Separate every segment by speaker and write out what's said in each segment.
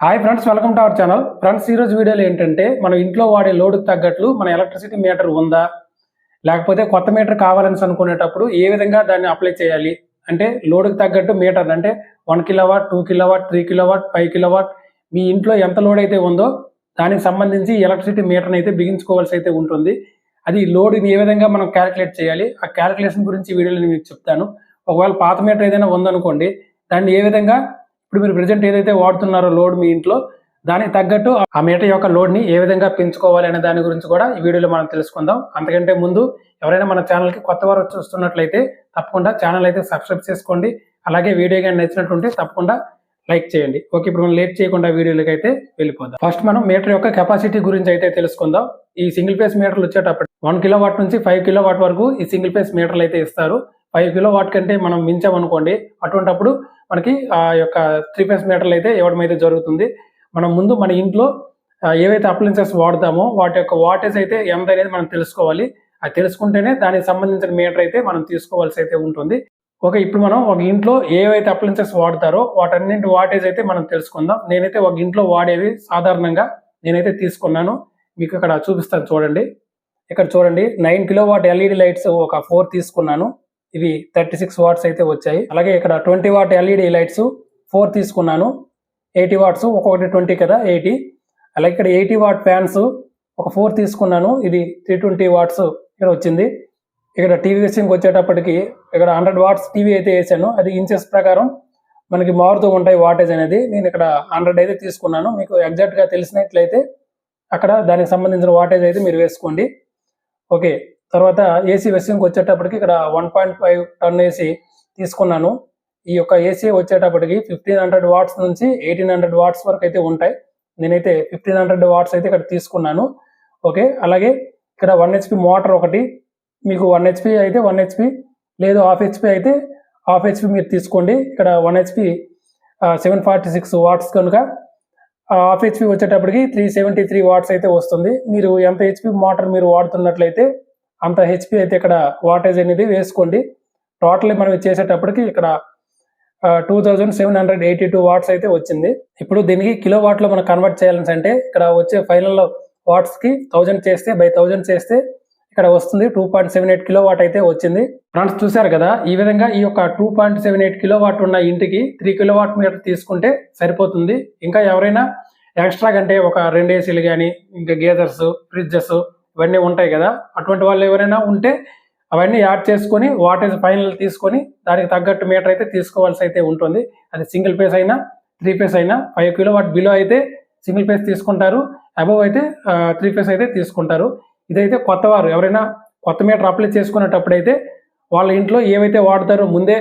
Speaker 1: Hi friends welcome to our channel friends ఈరోజు వీడియోలో ఏంటంటే మనం ఇంట్లో వాడే లోడుకు తగ్గట్లు మన ఎలక్ట్రిసిటీ మీటర్ ఉందా? లేకపోతే కొత్త మీటర్ కావాలని అనుకునేటప్పుడు ఏ విధంగా దాన్ని అప్లై చేయాలి? అంటే లోడుకు తగ్గట్టు మీటర్ అంటే one kilowatt two kilowatt three kilowatt five kilowatt మీ ఇంట్లో ఎంత లోడ్ అయితే ఉందో దానికి సంబంధించి ఎలక్ట్రిసిటీ మీటర్ని అయితే బిగించుకోవాల్సి అయితే ఉంటుంది. అది లోడ్ని ఏ విధంగా మనం క్యాలిక్యులేట్ చేయాలి? ఆ క్యాలిక్యులేషన్ గురించి వీడియోలో నేను మీకు చెప్తాను. ఒకవేళ పాత మీటర్ ఏదైనా ఉందనుకోండి దాన్ని ఏ విధంగా ఇప్పుడు మీరు ప్రజెంట్ ఏదైతే వాడుతున్నారో లోడ్ మీ ఇంట్లో దానికి తగ్గట్టు ఆ మీటర్ యొక్క లోడ్ని ఏ విధంగా పెంచుకోవాలి అనే దాని గురించి కూడా ఈ వీడియోలో మనం తెలుసుకుందాం. అంతకంటే ముందు ఎవరైనా మన ఛానల్కి కొత్త వారు చూస్తున్నట్లయితే తప్పకుండా ఛానల్ అయితే సబ్స్క్రైబ్ చేసుకోండి. అలాగే వీడియో కానీ నచ్చినట్టుంటే తప్పకుండా లైక్ చేయండి. ఓకే ఇప్పుడు మనం లేట్ చేయకుండా వీడియోలకి అయితే వెళ్ళిపోదాం. ఫస్ట్ మనం మీటర్ యొక్క కెపాసిటీ గురించి అయితే తెలుసుకుందాం. ఈ సింగిల్ ఫేస్ మీటర్లు వచ్చేటప్పుడు వన్ కిలో వాట్ నుంచి ఫైవ్ కిలో వాట్ వరకు ఈ సింగిల్ ఫేస్ మీటర్లు అయితే ఇస్తారు. ఫైవ్ కిలో వాట్ కంటే మనం మించామనుకోండి అటువంటప్పుడు మనకి ఆ యొక్క త్రీ ఫేస్ మీటర్లు అయితే ఇవ్వడం అయితే జరుగుతుంది. మనం ముందు మన ఇంట్లో ఏవైతే అప్లయన్సెస్ వాడతామో వాటి యొక్క వాటేజ్ అయితే ఎంత అనేది మనం తెలుసుకోవాలి. అది తెలుసుకుంటేనే దానికి సంబంధించిన మీటర్ అయితే మనం తీసుకోవాల్సి అయితే ఉంటుంది. ఓకే ఇప్పుడు మనం ఒక ఇంట్లో ఏవైతే అప్లయన్సెస్ వాడతారో వాటన్నింటి వాటేజ్ అయితే మనం తెలుసుకుందాం. నేనైతే ఒక ఇంట్లో వాడేవి సాధారణంగా నేనైతే తీసుకున్నాను. మీకు ఇక్కడ చూపిస్తాను చూడండి. ఇక్కడ చూడండి nine kilo watt LED lights ఒక ఫోర్ తీసుకున్నాను. ఇవి థర్టీ సిక్స్ వాట్స్ అయితే వచ్చాయి. అలాగే ఇక్కడ twenty watt LED lights four తీసుకున్నాను. ఎయిటీ వాట్స్ ఒక్కొక్కటి ట్వంటీ కదా ఎయిటీ. అలాగే ఇక్కడ ఎయిటీ వాట్ ఫ్యాన్స్ ఒక ఫోర్ తీసుకున్నాను. ఇది త్రీ ట్వంటీ వాట్స్ ఇక్కడ వచ్చింది. ఇక్కడ టీవీ విషయంకి వచ్చేటప్పటికి ఇక్కడ హండ్రెడ్ వాట్స్ టీవీ అయితే వేసాను. అది ఇంచెస్ ప్రకారం మనకి మారుతూ ఉంటాయి వాటేజ్ అనేది. నేను ఇక్కడ హండ్రెడ్ అయితే తీసుకున్నాను. మీకు ఎగ్జాక్ట్గా తెలిసినట్లయితే అక్కడ దానికి సంబంధించిన వాటేజ్ అయితే మీరు వేసుకోండి. ఓకే. తర్వాత ఏసీ విషయంకి వచ్చేటప్పటికి ఇక్కడ one point five ton AC తీసుకున్నాను. ఈ యొక్క ఏసీ వచ్చేటప్పటికి ఫిఫ్టీన్ హండ్రెడ్ వాట్స్ నుంచి ఎయిటీన్ హండ్రెడ్ వాట్స్ వరకు అయితే ఉంటాయి. నేనైతే ఫిఫ్టీన్ హండ్రెడ్ వాట్స్ అయితే ఇక్కడ తీసుకున్నాను. ఓకే? అలాగే ఇక్కడ వన్ హెచ్పి మోటార్ ఒకటి. మీకు వన్ హెచ్పి అయితే వన్ హెచ్పి లేదు హాఫ్ హెచ్పి అయితే హాఫ్ హెచ్పి మీరు తీసుకోండి. ఇక్కడ one HP seven forty six watts కనుక. హాఫ్ హెచ్పి వచ్చేటప్పటికి త్రీ సెవెంటీ త్రీ వాట్స్ అయితే వస్తుంది. మీరు ఎంత హెచ్పి మోటార్ మీరు వాడుతున్నట్లయితే అంత హెచ్పి అయితే ఇక్కడ వాటేజ్ అనేది వేసుకోండి. టోటల్ మనం చేసేటప్పటికి ఇక్కడ two thousand seven hundred eighty two watts అయితే వచ్చింది. ఇప్పుడు దీనికి కిలో వాట్లో మనం కన్వర్ట్ చేయాలని అంటే ఇక్కడ వచ్చే ఫైనల్ వాట్స్కి థౌజండ్ చేస్తే బై థౌజండ్ చేస్తే ఇక్కడ వస్తుంది two point seven eight kilo watt అయితే వచ్చింది. ఫ్రెండ్స్ చూశారు కదా? ఈ విధంగా ఈ యొక్క two point seven eight kilo watt ఉన్న ఇంటికి త్రీ కిలో వాట్ మీటర్ తీసుకుంటే సరిపోతుంది. ఇంకా ఎవరైనా ఎక్స్ట్రా కంటే ఒక రెండు ఏసీలు కానీ ఇంకా గేజర్స్ ఫ్రిడ్జెస్ ఇవన్నీ ఉంటాయి కదా. అటువంటి వాళ్ళు ఎవరైనా ఉంటే అవన్నీ యాడ్ చేసుకొని వాటేజ్ ఫైనల్ తీసుకొని దానికి తగ్గట్టు మీటర్ అయితే తీసుకోవాల్సి అయితే ఉంటుంది. అది సింగిల్ పేస్ అయినా త్రీ ఫేస్ అయినా ఫైవ్ కిలో వాట్ బిలో అయితే సింగిల్ పేస్ తీసుకుంటారు. అబవ్ అయితే త్రీ ఫేస్ అయితే తీసుకుంటారు. ఇదైతే కొత్త వారు. ఎవరైనా కొత్త మీటర్ అప్లై చేసుకునేటప్పుడు అయితే వాళ్ళ ఇంట్లో ఏవైతే వాడతారో ముందే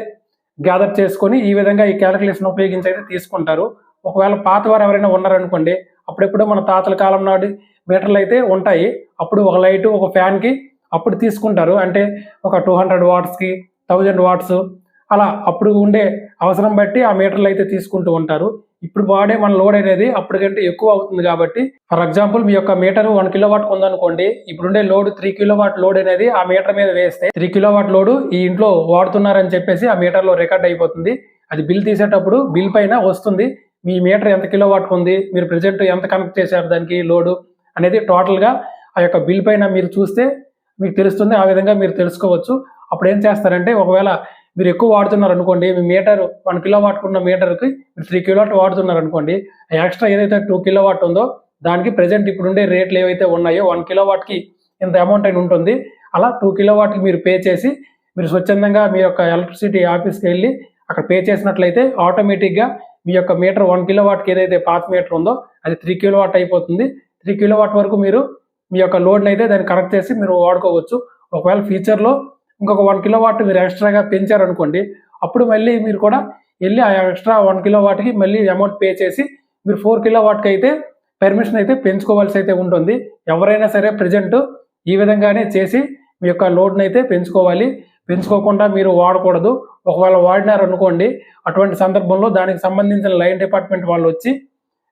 Speaker 1: గ్యాదర్ చేసుకొని ఈ విధంగా ఈ క్యాలిక్యులేషన్ ఉపయోగించి అయితే తీసుకుంటారు. ఒకవేళ పాత వారు ఎవరైనా ఉన్నారనుకోండి అప్పుడెప్పుడు మన తాతల కాలం నాటి మీటర్లు అయితే ఉంటాయి. అప్పుడు ఒక లైట్ ఒక ఫ్యాన్కి అప్పుడు తీసుకుంటారు. అంటే ఒక టూ హండ్రెడ్ వాట్స్కి థౌజండ్ వాట్స్ అలా అప్పుడు ఉండే అవసరం బట్టి ఆ మీటర్లు అయితే తీసుకుంటూ ఉంటారు. ఇప్పుడు వాడే మన లోడ్ అనేది అప్పటికంటే ఎక్కువ అవుతుంది కాబట్టి ఫర్ ఎగ్జాంపుల్ మీ యొక్క మీటర్ వన్ కిలో వాట్ ఉందనుకోండి ఇప్పుడుండే load three kilo watt load అనేది ఆ మీటర్ మీద వేస్తే త్రీ కిలో వాట్ లోడ్ ఈ ఇంట్లో వాడుతున్నారని చెప్పేసి ఆ మీటర్లో రికార్డ్ అయిపోతుంది. అది బిల్ తీసేటప్పుడు బిల్ పైన వస్తుంది. మీ మీటర్ ఎంత కిలో వాట్ ఉంది? మీరు ప్రెజెంట్ ఎంత కనెక్ట్ చేశారు దానికి లోడు? అనేది టోటల్గా ఆ యొక్క బిల్ పైన మీరు చూస్తే మీకు తెలుస్తుంది. ఆ విధంగా మీరు తెలుసుకోవచ్చు. అప్పుడు ఏం చేస్తారంటే ఒకవేళ మీరు ఎక్కువ వాడుతున్నారు అనుకోండి మీ మీటర్ వన్ కిలో వాట్ ఉన్న మీటర్కి మీరు త్రీ కిలో వాట్ వాడుతున్నారు అనుకోండి ఎక్స్ట్రా ఏదైతే టూ కిలో వాట్ ఉందో దానికి ప్రెజెంట్ ఇప్పుడుండే రేట్లు ఏవైతే ఉన్నాయో వన్ కిలో వాట్కి ఇంత అమౌంట్ అయిన ఉంటుంది. అలా టూ కిలో వాట్కి మీరు పే చేసి మీరు స్వచ్ఛందంగా మీ యొక్క ఎలక్ట్రిసిటీ ఆఫీస్కి వెళ్ళి అక్కడ పే చేసినట్లయితే ఆటోమేటిక్గా మీ యొక్క మీటర్ వన్ కిలో వాట్కి ఏదైతే పాత మీటర్ ఉందో అది త్రీ కిలో వాట్ అయిపోతుంది. త్రీ కిలోవాట్ వరకు మీరు మీ యొక్క లోడ్ని అయితే దాన్ని కనెక్ట్ చేసి మీరు వాడుకోవచ్చు. ఒకవేళ ఫ్యూచర్లో ఇంకొక వన్ కిలోవాట్ మీరు ఎక్స్ట్రాగా పెంచారనుకోండి అప్పుడు మళ్ళీ మీరు కూడా వెళ్ళి ఆ ఎక్స్ట్రా వన్ కిలోవాట్కి మళ్ళీ అమౌంట్ పే చేసి మీరు ఫోర్ కిలోవాట్కి అయితే పర్మిషన్ అయితే పెంచుకోవాల్సి అయితే ఉంటుంది. ఎవరైనా సరే ప్రజెంట్ ఈ విధంగానే చేసి మీ యొక్క లోడ్ని అయితే పెంచుకోవాలి. పెంచుకోకుండా మీరు వాడకూడదు. ఒకవేళ వాడినారు అనుకోండి అటువంటి సందర్భంలో దానికి సంబంధించిన లైన్ డిపార్ట్మెంట్ వాళ్ళు వచ్చి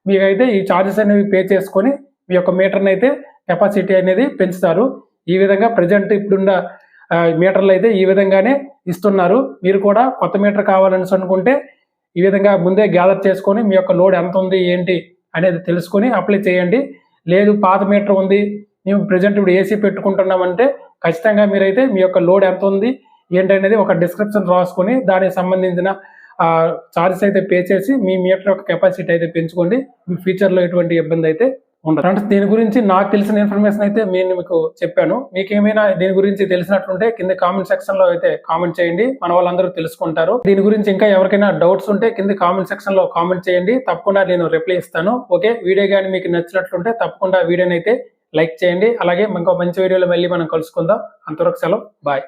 Speaker 1: మీకైతే ఈ ఛార్జెస్ అనేవి పే చేసుకొని మీ యొక్క మీటర్ని అయితే కెపాసిటీ అనేది పెంచుతారు. ఈ విధంగా ప్రజెంట్ ఇప్పుడున్న మీటర్లు అయితే ఈ విధంగానే ఇస్తున్నారు. మీరు కూడా కొత్త మీటర్ కావాలని అనుకుంటే ఈ విధంగా ముందే గ్యాదర్ చేసుకొని మీ యొక్క లోడ్ ఎంత ఉంది ఏంటి అనేది తెలుసుకొని అప్లై చేయండి. లేదు పాత మీటర్ ఉంది మేము ప్రజెంట్ ఇప్పుడు ఏసీ పెట్టుకుంటున్నామంటే ఖచ్చితంగా మీరైతే మీ యొక్క లోడ్ ఎంత ఉంది ఏంటనేది ఒక డిస్క్రిప్షన్ రాసుకొని దానికి సంబంధించిన చార్జెస్ అయితే పే చేసి మీ మీటర్ యొక్క కెపాసిటీ అయితే పెంచుకోండి. మీ ఫ్యూచర్లో ఎటువంటి ఇబ్బంది అయితే ఉండదు అంటే దీని గురించి నాకు తెలిసిన ఇన్ఫర్మేషన్ అయితే నేను మీకు చెప్పాను. మీకు ఏమైనా దీని గురించి తెలిసినట్లుంటే కింద కామెంట్ సెక్షన్లో అయితే కామెంట్ చేయండి. మన వాళ్ళందరూ తెలుసుకుంటారు. దీని గురించి ఇంకా ఎవరికైనా డౌట్స్ ఉంటే కింద కామెంట్ సెక్షన్లో కామెంట్ చేయండి. తప్పకుండా నేను రిప్లై ఇస్తాను. ఓకే వీడియో కానీ మీకు నచ్చినట్లుంటే తప్పకుండా వీడియోని అయితే లైక్ చేయండి. అలాగే ఇంకో మంచి వీడియోలో మళ్ళీ మనం కలుసుకుందాం. అంతవరకు సెలవు. బాయ్